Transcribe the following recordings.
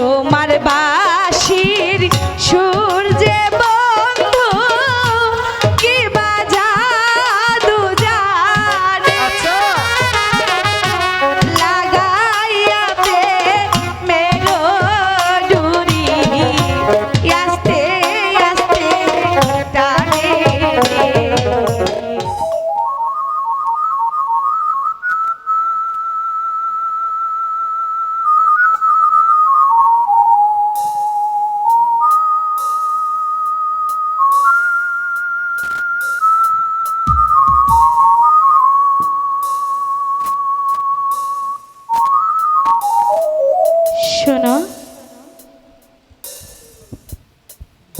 তোমার বাসির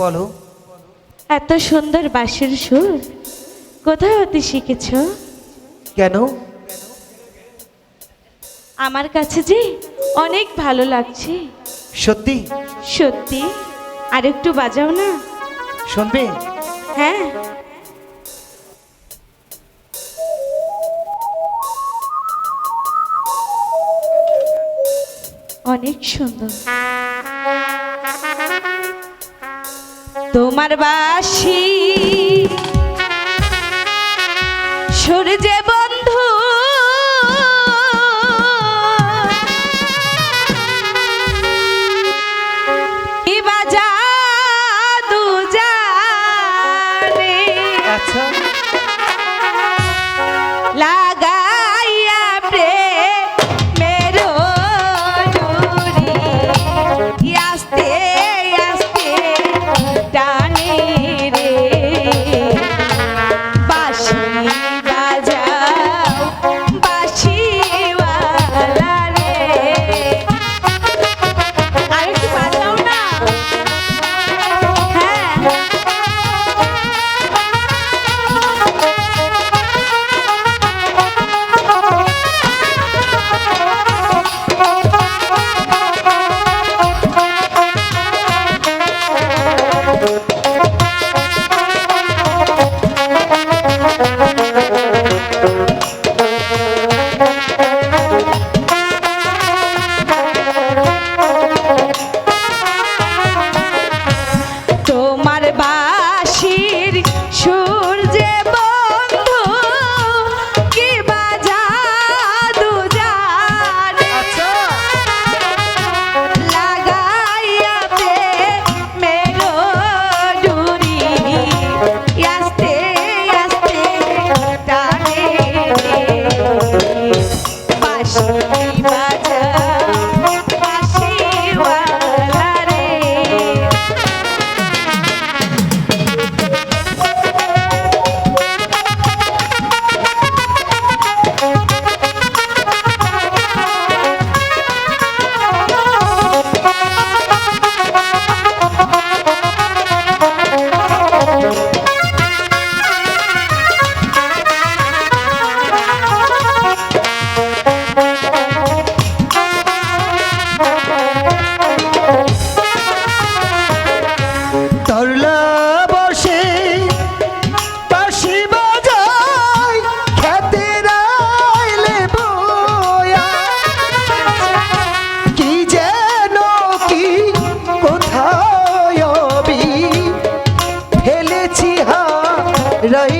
বলো। এত সুন্দর বাঁশির সুর কোথায় হতে শিখেছ? কেন? আমার কাছে যে অনেক ভালো লাগছে। সত্যি? সত্যি? আর একটু বাজাও না। শুনবে? হ্যাঁ। অনেক সুন্দর। বাসি রই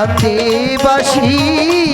তাতে বাসি